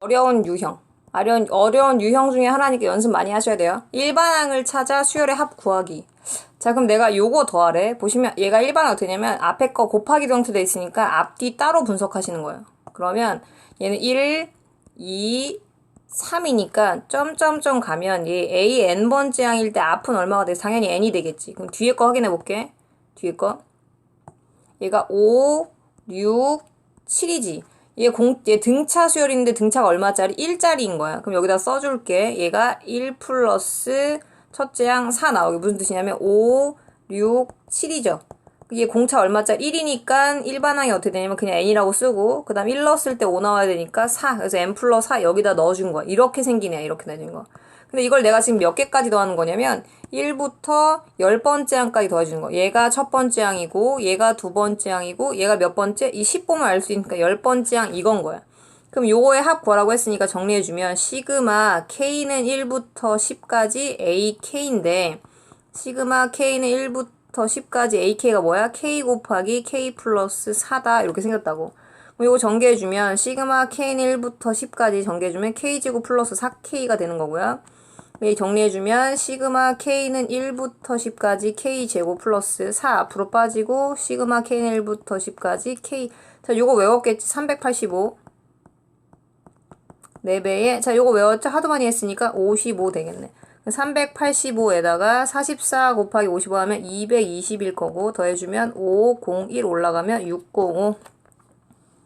어려운 유형. 어려운, 어려운 유형 중에 하나니까 연습 많이 하셔야 돼요. 일반항을 찾아 수열의 합 구하기. 자, 그럼 내가 요거 더하래. 보시면 얘가 일반항 되냐면 앞에 거 곱하기 정투돼 있으니까 앞뒤 따로 분석하시는 거예요. 그러면 얘는 1, 2, 3이니까 점점점 가면 얘 A n번째 항일 때 앞은 얼마가 돼? 당연히 n이 되겠지. 그럼 뒤에 거 확인해 볼게. 뒤에 거. 얘가 5, 6, 7이지. 얘 공, 얘 등차 수열인데 등차가 얼마짜리? 1짜리인 거야. 그럼 여기다 써줄게. 얘가 1 플러스 첫째 항 4 나오게. 무슨 뜻이냐면 5, 6, 7이죠. 이게 공차 얼마짜리? 1이니까 일반항이 어떻게 되냐면 그냥 n이라고 쓰고 그 다음 1 넣었을 때 5 나와야 되니까 4. 그래서 n 플러스 4 여기다 넣어준 거야. 이렇게 생기네. 이렇게 되는 거. 근데 이걸 내가 지금 몇 개까지 더하는 거냐면 1부터 10번째 항까지 더해주는 거. 얘가 첫 번째 항이고 얘가 두 번째 항이고 얘가 몇 번째? 이 10 보면 알 수 있으니까 10번째 항 이건 거야. 그럼 요거의 합 구하라고 했으니까 정리해주면 시그마 k는 1부터 10까지 ak인데 시그마 k는 1부터 10까지 ak가 뭐야? k 곱하기 k 플러스 4다 이렇게 생겼다고. 요거 전개해주면 시그마 k는 1부터 10까지 전개해주면 k제곱 플러스 4k가 되는 거고요. 이 정리해주면 시그마 k는 1부터 10까지 k제곱 플러스 4 앞으로 빠지고 시그마 k는 1부터 10까지 k. 자 요거 외웠겠지? 385 4배에. 자 요거 외웠죠? 하도 많이 했으니까 55 되겠네. 385에다가 44 곱하기 55 하면 220일 거고 더해주면 501 올라가면 605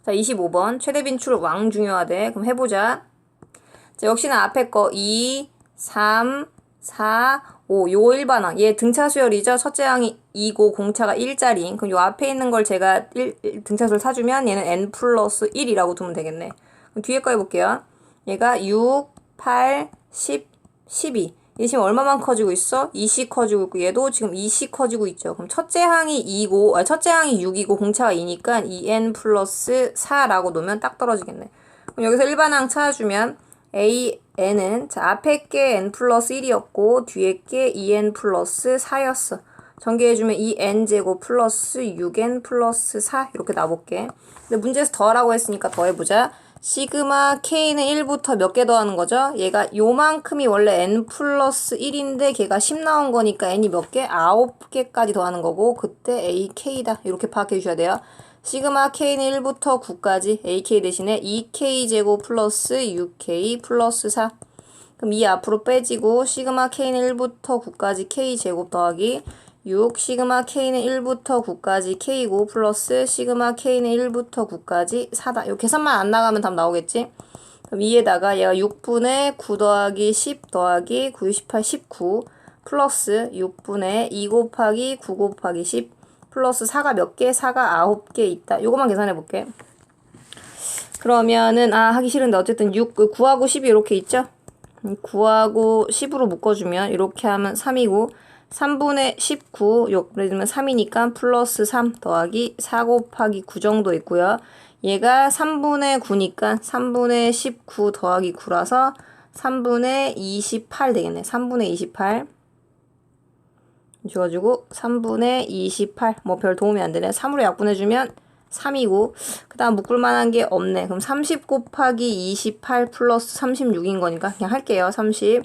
자 25번. 최대 빈출 왕 중요하대. 그럼 해보자. 자 역시나 앞에 거 2 3, 4, 5. 요 일반항. 얘 등차 수열이죠. 첫째 항이 2고 공차가 1짜리인. 그럼 요 앞에 있는 걸 제가 1, 등차수를 사주면 얘는 n 플러스 1이라고 두면 되겠네. 그럼 뒤에 거 해볼게요. 얘가 6, 8, 10, 12. 얘 지금 얼마만 커지고 있어? 2씩 커지고 있고 얘도 지금 2씩 커지고 있죠. 그럼 첫째 항이 2고 아, 첫째 항이 6이고 공차가 2니까 2n 플러스 4라고 놓으면 딱 떨어지겠네. 그럼 여기서 일반항 찾아주면 a n은 자 앞에 게 n 플러스 1이었고 뒤에 게 2n 플러스 4였어. 전개해주면 2n 제곱 플러스 6n 플러스 4 이렇게 나볼게. 근데 문제에서 더하라고 했으니까 더해보자. 시그마 k는 1부터 몇 개 더하는 거죠? 얘가 요만큼이 원래 n 플러스 1인데 걔가 10 나온 거니까 n이 몇 개? 9개까지 더하는 거고 그때 ak다 이렇게 파악해 주셔야 돼요. 시그마 k는 1부터 9까지 ak 대신에 2k 제곱 플러스 6k 플러스 4 그럼 이 앞으로 빼지고 시그마 k는 1부터 9까지 k 제곱 더하기 6 시그마 k는 1부터 9까지 k고 플러스 시그마 k는 1부터 9까지 4다. 요 계산만 안 나가면 답 나오겠지? 그럼 위에다가 얘가 6분의 9 더하기 10 더하기 9, 18, 19 플러스 6분의 2 곱하기 9 곱하기 10 플러스 4가 몇 개? 4가 9개 있다. 요것만 계산해 볼게. 그러면은 아 하기 싫은데 어쨌든 6, 9하고 10이 이렇게 있죠? 9하고 10으로 묶어주면 이렇게 하면 3이고 3분의 19, 예를 들면 3이니까 플러스 3 더하기 4 곱하기 9 정도 있고요. 얘가 3분의 9니까 3분의 19 더하기 9라서 3분의 28 되겠네. 3분의 28. 줘가지고 3분의 28. 뭐 별 도움이 안 되네. 3으로 약분해주면 3이고 그 다음 묶을 만한 게 없네. 그럼 30 곱하기 28 플러스 36인 거니까 그냥 할게요. 30.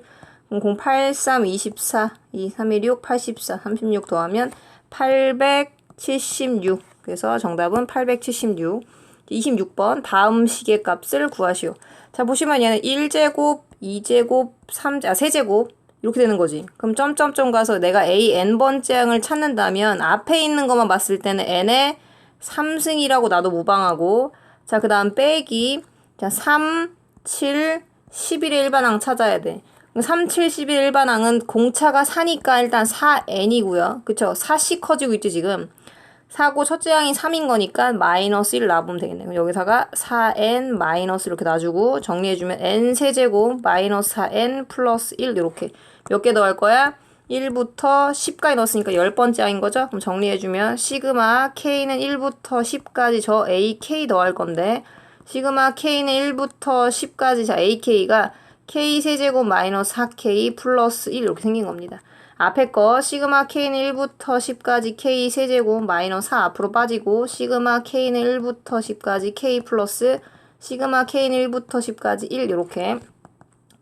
0 8 3 24 2 3 1 6 84 36 더하면 876 그래서 정답은 876 26번 다음 시계 값을 구하시오. 자 보시면 얘는 1제곱 2제곱 3, 아 3제곱 이렇게 되는 거지. 그럼 점점점 가서 내가 a n번째 항을 찾는다면 앞에 있는 것만 봤을 때는 n의 3승이라고 나도 무방하고 자 그 다음 빼기 자 3, 7, 11의 일반항 찾아야 돼. 3, 7, 11 일반항은 공차가 4니까 일단 4n이고요. 그쵸? 4씩 커지고 있지 지금. 4고 첫째 항이 3인 거니까 마이너스 1 놔보면 되겠네. 그럼 여기다가 4n 마이너스 이렇게 놔주고 정리해주면 n 세제곱 마이너스 4n 플러스 1 이렇게 몇 개 더 할 거야? 1부터 10까지 넣었으니까 10번째 항인 거죠? 그럼 정리해주면 시그마 k는 1부터 10까지 저 ak 더할 건데 시그마 k는 1부터 10까지 자 ak가 k 세제곱 마이너스 4k 플러스 1 이렇게 생긴 겁니다. 앞에 거 시그마 k는 1부터 10까지 k 세제곱 마이너스 4 앞으로 빠지고 시그마 k는 1부터 10까지 k 플러스 시그마 k는 1부터 10까지 1 이렇게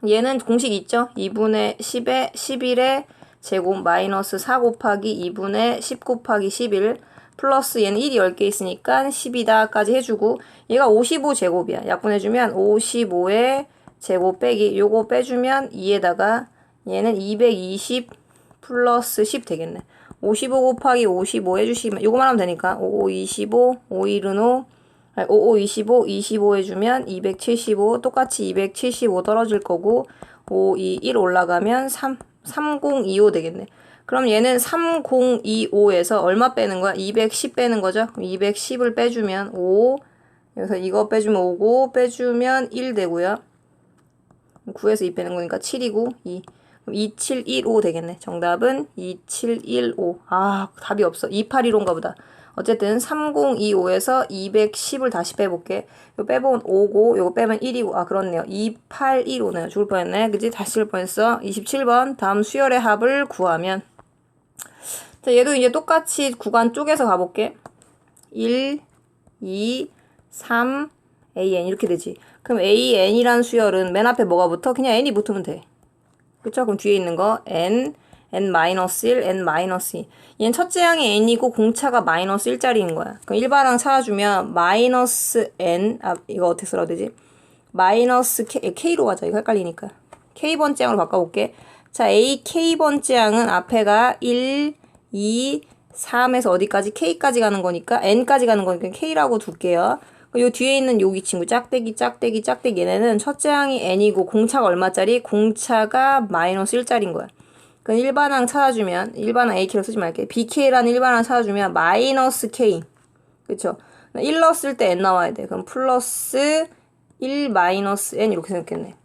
얘는 공식 있죠? 2분의 10에 11에 제곱 마이너스 4 곱하기 2분의 10 곱하기 11 플러스 얘는 1이 10개 있으니까 10이다까지 해주고 얘가 55 제곱이야. 약분해주면 55의 제곱 빼기 요거 빼주면 2에다가 얘는 220 플러스 10 되겠네. 55 곱하기 55 해주시면 요거만 하면 되니까 55, 25, 5 1은 5 55, 25, 25 해주면 275 똑같이 275 떨어질 거고 5, 2, 1 올라가면 3, 3025 되겠네. 그럼 얘는 3025에서 얼마 빼는 거야? 210 빼는 거죠? 210을 빼주면 5 여기서 이거 빼주면 5고 빼주면 1 되고요. 9에서 2 빼는 거니까 7이고 2 2715 되겠네. 정답은 2715. 아, 답이 없어. 2815인가 보다. 어쨌든 3025에서 210을 다시 빼볼게. 이거 빼보면 5고, 이거 빼면 1이고, 아, 그렇네요. 2815네요. 죽을 뻔했네. 그지? 다시 죽을 뻔했어. 27번. 다음 수열의 합을 구하면. 자, 얘도 이제 똑같이 구간 쪼개서 가볼게. 1, 2, 3, AN. 이렇게 되지. 그럼 AN이란 수열은 맨 앞에 뭐가 붙어? 그냥 N이 붙으면 돼. 그쵸? 그럼 뒤에 있는 거 n, n-1, n-2. 얘는 첫째 항이 n이고 공차가 마이너스 1짜리인 거야. 그럼 일반항 찾아주면 마이너스 n, 아 이거 어떻게 써야 되지? 마이너스 k, k로 가자. 이거 헷갈리니까. k번째 항으로 바꿔볼게. 자, a k번째 항은 앞에가 1, 2, 3에서 어디까지? k까지 가는 거니까 n까지 가는 거니까 k라고 둘게요. 요 뒤에 있는 여기 친구 짝대기 짝대기 짝대기 얘네는 첫째 항이 n이고 공차가 얼마짜리? 공차가 마이너스 1짜리인 거야. 그럼 일반항 찾아주면 일반항 ak로 쓰지 말게. bk라는 일반항 찾아주면 마이너스 k 그쵸? 1 넣었을 때 n 나와야 돼. 그럼 플러스 1 마이너스 n 이렇게 생겼겠네.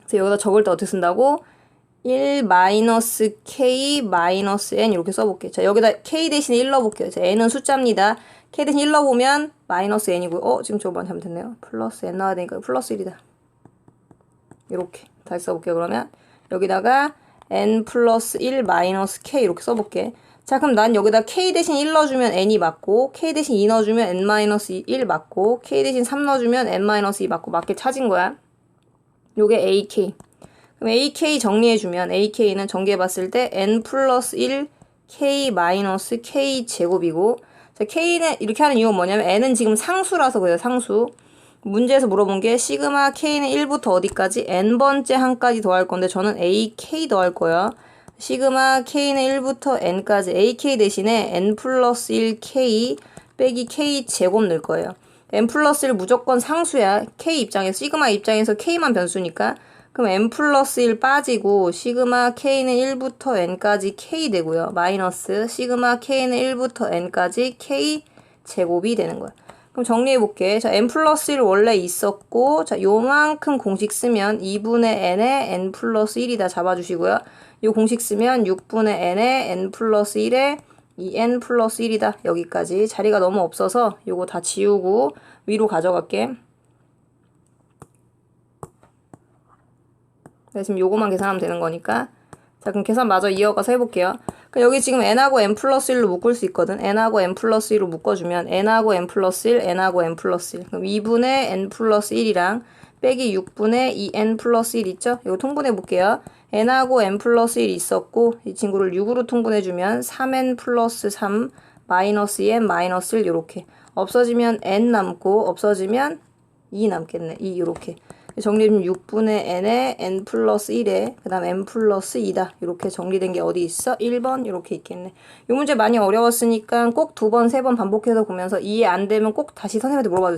그래서 여기다 적을 때 어떻게 쓴다고? 1 마이너스 k 마이너스 n 이렇게 써볼게. 자 여기다 k 대신에 1 넣어볼게요. 자 n은 숫자입니다. k 대신 1 넣어보면 마이너스 n이고요. 어 지금 저번 잘못했네요. 플러스 n 나와야 되니까 플러스 1이다. 이렇게 다시 써볼게요. 그러면 여기다가 n 플러스 1 마이너스 k 이렇게 써볼게. 자 그럼 난 여기다 k 대신 1 넣어주면 n이 맞고 k 대신 2 넣어주면 n 마이너스 1 맞고 k 대신 3 넣어주면 n 마이너스 2 맞고 맞게 찾은 거야. 요게 ak. 그럼 AK 정리해주면 AK는 전개해봤을 때 N 플러스 1 K 마이너스 K 제곱이고 자, K는 이렇게 하는 이유가 뭐냐면 N은 지금 상수라서 그래요 상수 문제에서 물어본 게 시그마 K는 1부터 어디까지 N번째 항까지 더할 건데 저는 AK 더할 거야 시그마 K는 1부터 N까지 AK 대신에 N 플러스 1 K 빼기 K 제곱 넣을 거예요 N 플러스 1 무조건 상수야 K 입장에서 시그마 입장에서 K만 변수니까 그럼 n 플러스 1 빠지고 시그마 k는 1부터 n까지 k 되고요. 마이너스 시그마 k는 1부터 n까지 k 제곱이 되는 거야. 그럼 정리해 볼게. 자, n 플러스 1 원래 있었고 자, 요만큼 공식 쓰면 2분의 n에 n 플러스 1이다 잡아주시고요. 요 공식 쓰면 6분의 n에 n 플러스 1에 2n 플러스 1이다. 여기까지 자리가 너무 없어서 요거 다 지우고 위로 가져갈게. 네, 지금 요거만 계산하면 되는 거니까. 자, 그럼 계산 마저 이어가서 해볼게요. 그럼 여기 지금 n하고 n 플러스 1로 묶을 수 있거든. n하고 n 플러스 1로 묶어주면 n하고 n 플러스 1, n하고 n 플러스 1. 그럼 2분의 n 플러스 1이랑 빼기 6분의 2n 플러스 1 있죠? 이거 통분해 볼게요. n하고 n 플러스 1 있었고 이 친구를 6으로 통분해주면 3n 플러스 3 마이너스 2n 마이너스 1 이렇게 없어지면 n 남고 없어지면 2 남겠네. 2 이렇게. 정리해주면 6분의 n에 n 플러스 1에 그 다음 n 플러스 2다. 이렇게 정리된 게 어디 있어? 1번 이렇게 있겠네. 이 문제 많이 어려웠으니까 꼭 두 번, 세 번 반복해서 보면서 이해 안 되면 꼭 다시 선생님한테 물어봐 주세요.